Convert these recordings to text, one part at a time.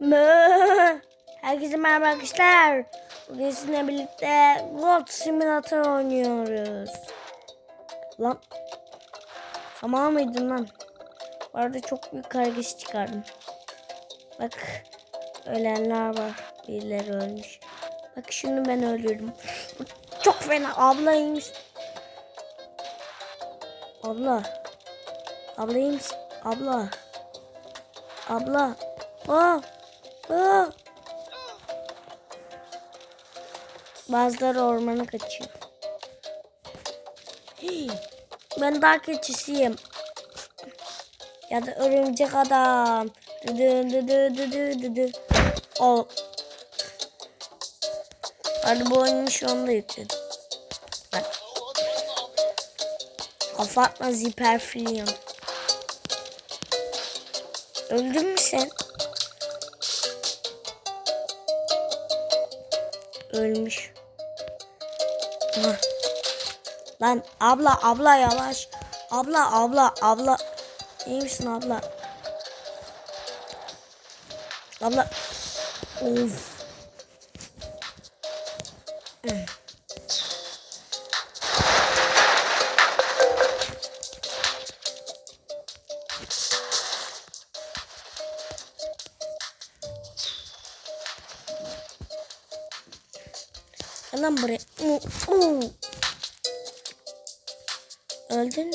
Herkese merhaba arkadaşlar. Bugün sizinle birlikte Gold Simulator oynuyoruz. Lan. Tamam mıydın lan? Bu arada çok büyük kargısı çıkardım. Bak. Ölenler var. Birileri ölmüş. Bak şunu ben öldürdüm. Çok fena. Abla iyi misin? Abla. Abla? Abla. Abla. Aa. Bazıları ormana kaçıyor. Ben dağ keçisiyim. Ya da örümcek adam. Dı dı dı dı dı dı dı. O. Hadi bu oyunu şu anda yükledim. Kafa atma ziperfilyon. Öldün mü sen? Ölmüş. Lan abla abla yavaş. Abla abla abla. İyi misin abla? Abla. Of.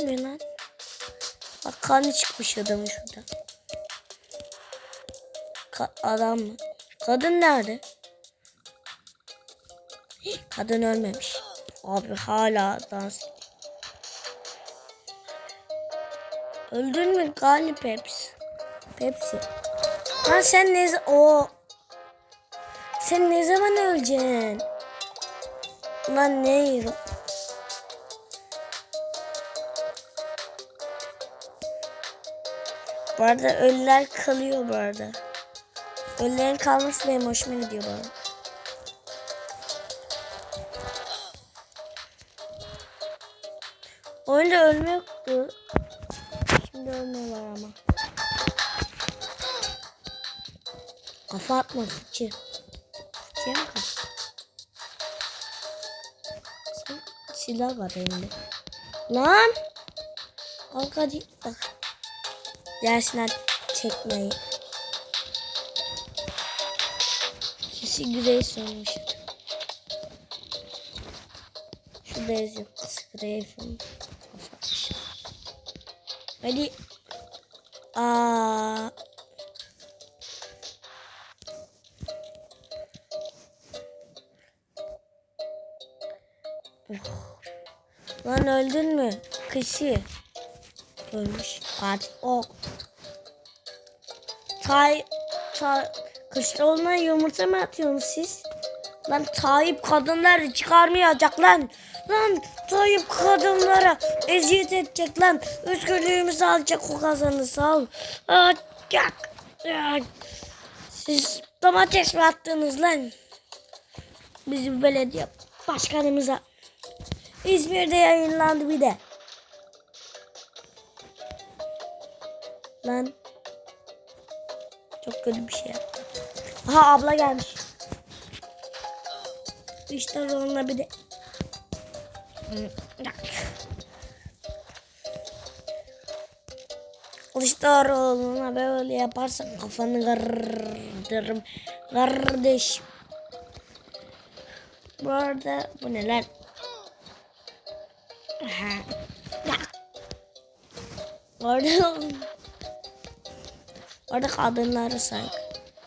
Mü lan? Bak kanı çıkmış adamın şurada. Ka adam mı? Kadın nerede? Kadın ölmemiş. Abi hala dans. Öldün mü Galip Pepsi? Pepsi. Lan sen ne o Sen ne zaman öleceksin? Lan ne yiyorum? Bu arada ölüler kalıyor bu arada. Ölülerin kalması benim hoşuma gidiyor arada. Oyunda ölme yoktu. Şimdi ölme var ama. Kafa atma fıçı. Fıçıya mı? Sen silah var elinde. Lan! Al hadi. Bak. Gelsinler çekmeyi. Kişi Grace olmuş. Şurada yazıyor. Grace'in. Hadi. Aa. Lan öldün mü? Kışı. Ölmüş. Katil. O. Tay, tay, kışta olmayan yumurta mı atıyorsunuz siz? Lan Tayyip kadınları çıkarmayacak lan. Lan Tayyip kadınlara eziyet edecek lan. Özgürlüğümüzü alacak o kazanı sağ ol. Yak. Siz domates mi attınız lan? Bizim belediye başkanımıza. İzmir'de yayınlandı bir de. Lan. Çok kötü bir şey. Aha abla gelmiş. İşte onunla bir de. Kılıçdaroğlu'na böyle yaparsan kafanı kırdırırım. Kardeş. Bu arada bu neler? Aha. Orada Orada kadınlara saygı.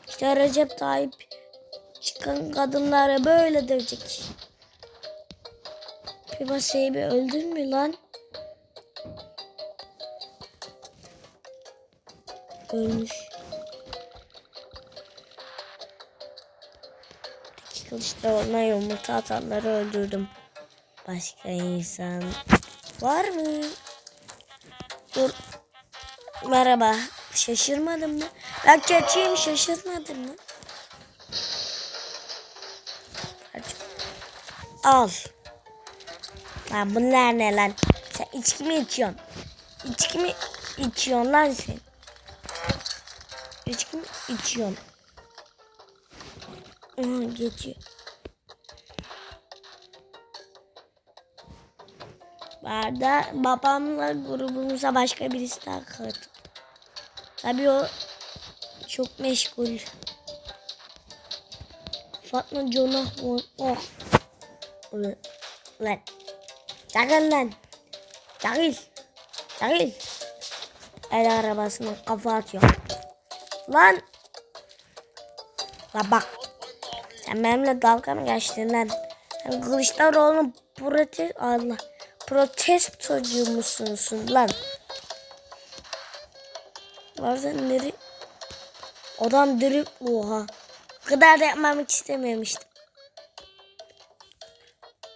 İşte Recep Tayyip çıkan kadınlara böyle dövecek. Piva Seybi öldün mü lan? Ölmüş. Kılıçta ona yumurta atanları öldürdüm. Başka insan var mı? Dur. Merhaba. Şaşırmadın mı? Ben keçiyim şaşırmadın mı? Al. Lan bunlar ne lan? Sen içki mi içiyorsun? İçki mi içiyorsun lan sen? İçki mi içiyorsun? Aha, geçiyor. Bu arada babamla grubumuza başka birisi daha katıldı. Tabii o çok meşgul. Fatma Jonah Oh. Lan. Çakıl lan. Çakıl. Çakıl. El arabasına kafa atıyor. Lan. La bak. Sen benimle dalga mı geçtin lan? Sen Kılıçdaroğlu'nun protest... Allah. Protestocu musunsun lan? Bazen nere... Adam direkt oha. Bu kadar da yapmamak istememiştim.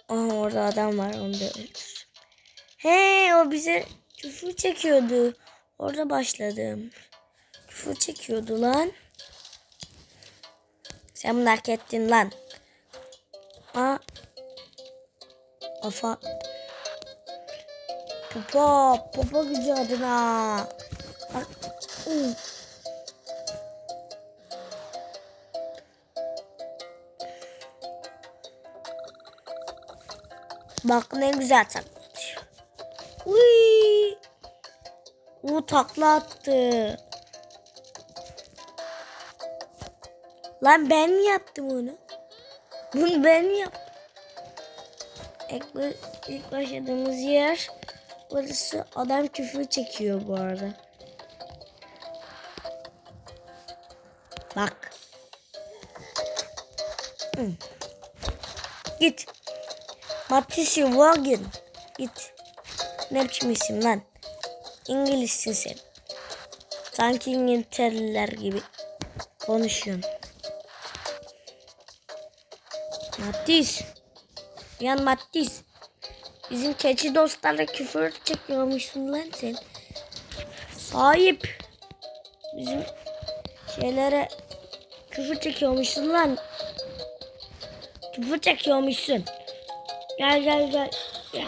Aha orada adam var onu da öldür. He o bize küfür çekiyordu. Orada başladım. Küfür çekiyordu lan. Sen bunu hak ettin lan. Aa. Kafa. Popo. Popo gücü adına. Bak. Bak ne güzel taklatıyor. Uy. O takla. Lan ben mi yaptım onu? Bunu ben mi yaptım? İlk başladığımız yer burası adam küfür çekiyor bu arada. Bak. Hı. Git. Matisse Wagen. Git. Ne biçim isim lan? İngilizsin sen. Sanki İngilterliler gibi konuşuyorsun. Mattis. Yan Mattis. Bizim keçi dostlarla küfür çekiyormuşsun lan sen. Sahip. Bizim şeylere küfür çekiyormuşsun lan. Küfür çekiyormuşsun. Gel gel gel. gel.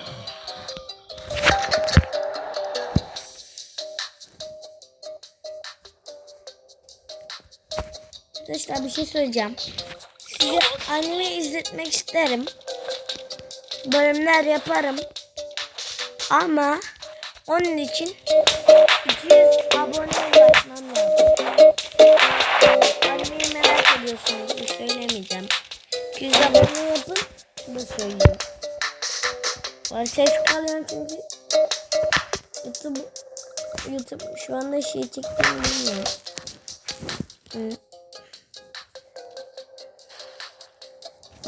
Arkadaşlar bir şey söyleyeceğim. Size anime izletmek isterim. Bölümler yaparım. Ama onun için 200 abone 200 abone yapın. Bu söyleyeyim. Var ses kalıyor çünkü YouTube YouTube şu anda şey çektiğini bilmiyorum. Hı.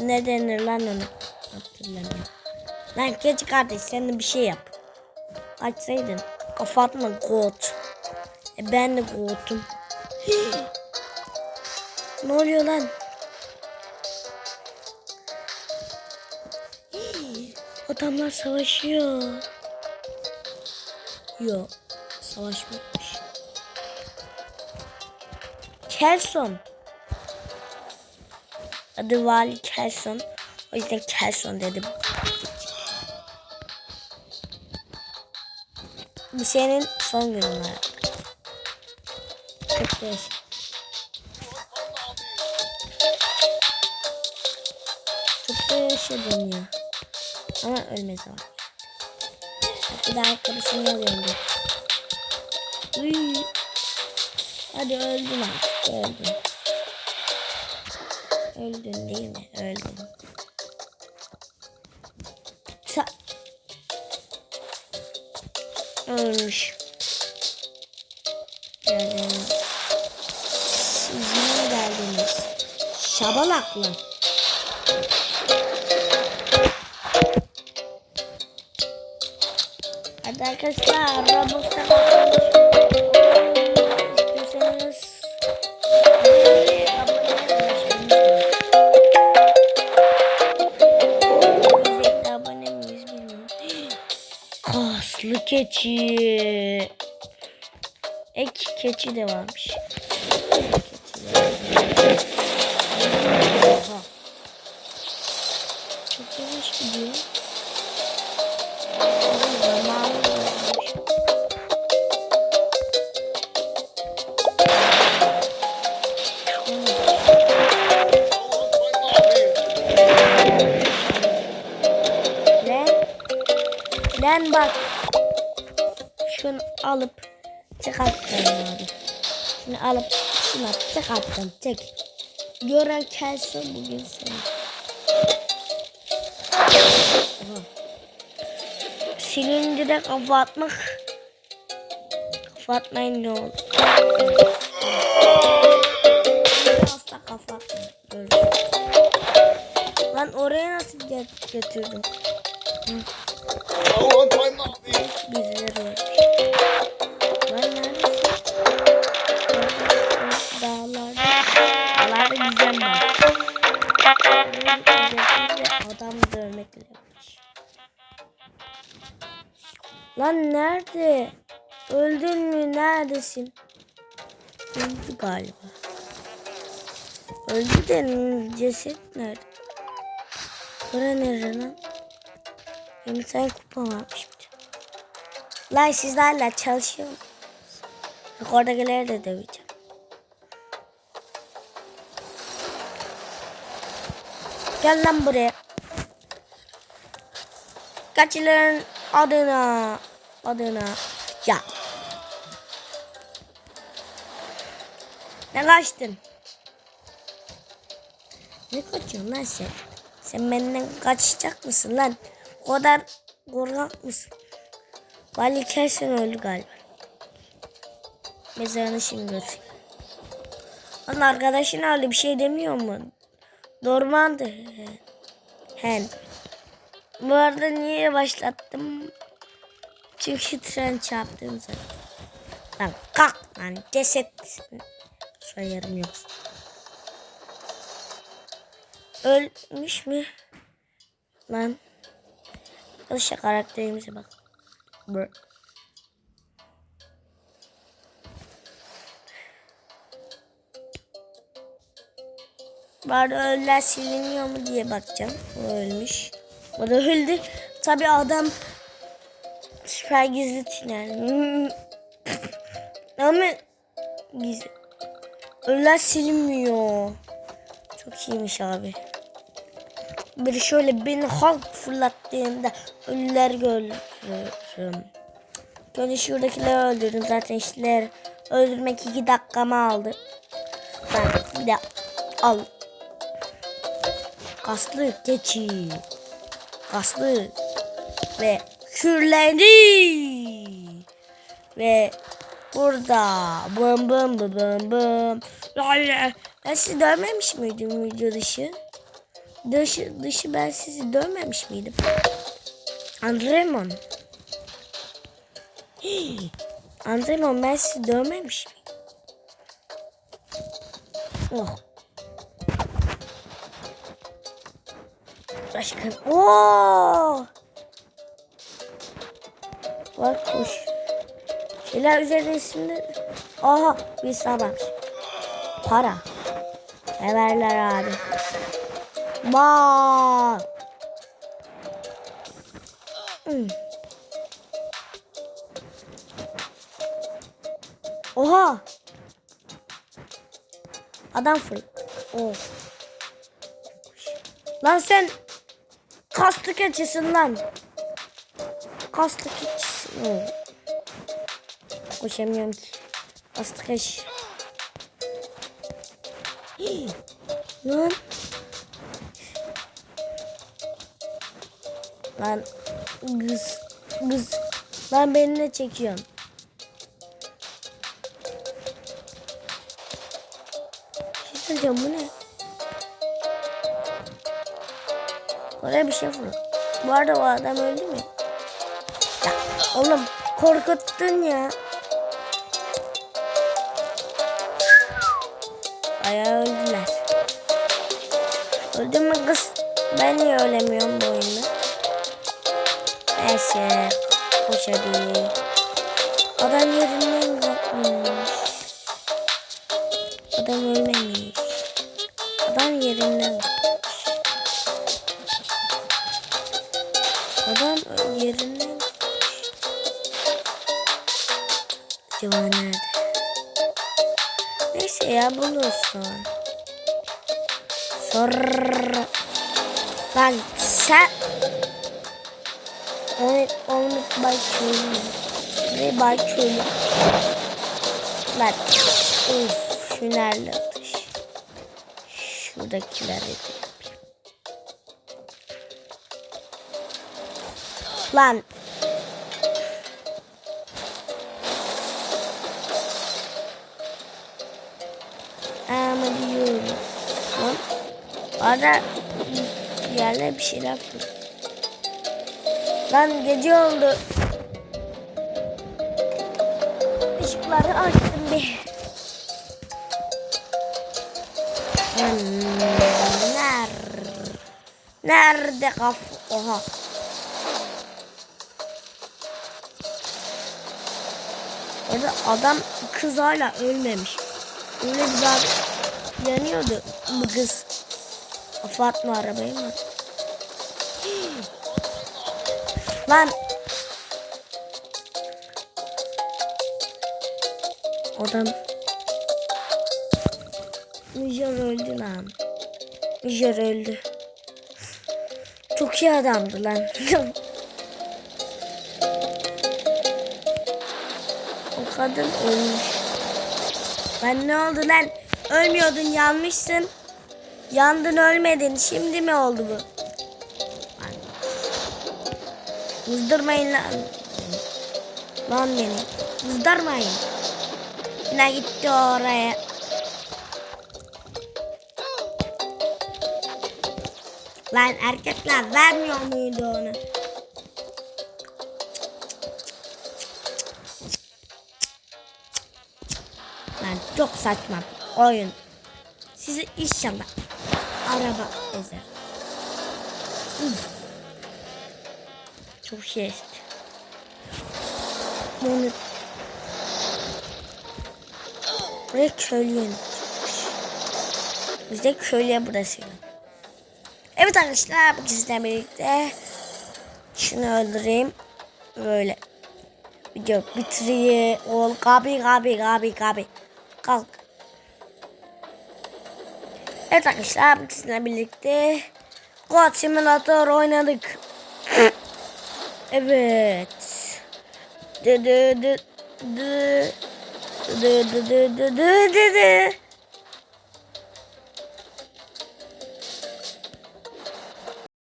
Ne denir lan onu? Hatırlamıyorum. Lan keçi kardeş sen de bir şey yap. Açsaydın. Kafa atma goat. E ben de goat'um. ne oluyor lan? Adamlar savaşıyor. Yok. Savaşmamış. Kelson. Adı Vali Kelson. O yüzden Kelson dedim. Bu senin son günün hayatım. 45. Çok da yaşadım ya. Ama ölmez ama. Bir daha arkadaşını alıyorum. Hadi öldün artık. Öldün. Öldün değil mi? Öldün. Sa Ölmüş. Geldiniz. Siz yine geldiniz. Şabalaklı. Hadi arkadaşlar Roblox'ta istiyorsanız abone miyiz bilmiyorum. Kaslı keçi. Ek keçi de varmış. Ben bak. Şunu alıp çıkarttım abi. Şunu alıp şuna çıkarttım. Çek. Gören kelsin bugün seni. Silindire kafa atmak. Kafa atmayın ne olur. Asla kafa atmayın. Lan oraya nasıl götürdüm? Oh, Lan nerede? Öldün mü? Neredesin? Öldü galiba. Öldü de ceset nerede? Bura nerede lan? Benim sen kupa varmış bir de. Lan sizlerle çalışıyorum. Yukarıdakileri de döveceğim. Gel lan buraya. Kaçıların adına. Adına. Ya. Ne kaçtın? Ne kaçıyorsun lan sen? Sen benden kaçacak mısın lan? Kadar korkak mısın? Vali kesin öldü galiba. Mezarını şimdi götüreyim. Lan arkadaşın öyle bir şey demiyor mu? Dormandı. Hen. Bu arada niye başlattım? Çünkü tren çarptım zaten. Lan kalk lan ceset. Soyarım yoksa. Ölmüş mü? Lan. Arkadaşlar karakterimize bak. Bır. Bari ölüler siliniyor mu diye bakacağım. O ölmüş. O da öldü. Tabi adam süper gizli tünel. Ama gizli. Ölüler silinmiyor. Çok iyiymiş abi. Biri şöyle beni halk fırlattığında ölüler görürüm. Önce şuradakileri öldürdüm. Zaten işler öldürmek iki dakikamı aldı. Ben bir de al. Kaslı keçi. Kaslı. Ve kürlendi. Ve burada bım bım bım bım bım. Ben sizi dövmemiş miydim video dışı? Dışı, dışı ben sizi dövmemiş miydim? Andremon. Andremon ben sizi dövmemiş miydim? Oh. Başkan. Oo. Var koş. Şeyler üzerinde Aha bir sabah. Para. Severler abi. Bak. Hmm. Oha. Adam fırla. Oh. Lan sen kaslı keçisin lan. Kaslı keçisin. Oh. Koşamıyorum ki. Kaslı keçi. Lan. Lan kız kız lan beni ne çekiyorsun? Bir şey söyleyeceğim bu ne? Oraya bir şey vurun. Bu arada o adam öldü mü? Ya oğlum korkuttun ya. Bayağı öldüler. Öldün mü kız? Ben niye ölemiyorum bu oyunda? Neyse. Koş hadi. Adam yerinden kalkmış. Adam ölmemiş. Adam yerinden kalkmış. Adam yerinden kalkmış. Acaba nerede? Neyse ya bulursun. Sonra... Lan sen... Evet, onu bakıyorum. Ve bakıyorum. Bak. Uf, şu nerede atış. Şuradakiler edeyim. Lan. Ama diyorum. Lan. Arada yerler bir şeyler fırlıyor. Lan gece oldu. Işıkları açtım bir. Lan Nerede? Nerede kaf? Oha. Orada adam kız hala ölmemiş. Öyle bir daha yanıyordu bu kız. Kafa atma arabayı mı? Lan. Adam. Müjör öldü lan. Müjör öldü. Çok iyi adamdı lan. o kadın ölmüş. Ben ne oldu lan? Ölmüyordun yanmışsın. Yandın ölmedin. Şimdi mi oldu bu? Vızdırmayın lan. Lan beni. Vızdırmayın. Yine gitti oraya. Lan erkekler vermiyor muydu onu? Lan çok saçma oyun. Sizi inşallah araba ezer. Uf. Çok şey ist. Bunu Buraya köylü yönetmiş. Biz de köylüye burası. Evet arkadaşlar bu sizlerle birlikte şunu öldüreyim. Böyle video bitireyim. Ol gabi gabi gabi gabi. Kalk. Evet arkadaşlar bu sizlerle birlikte God Simulator oynadık. Evet. Dı dı dı dı dı dı dı dı dı dı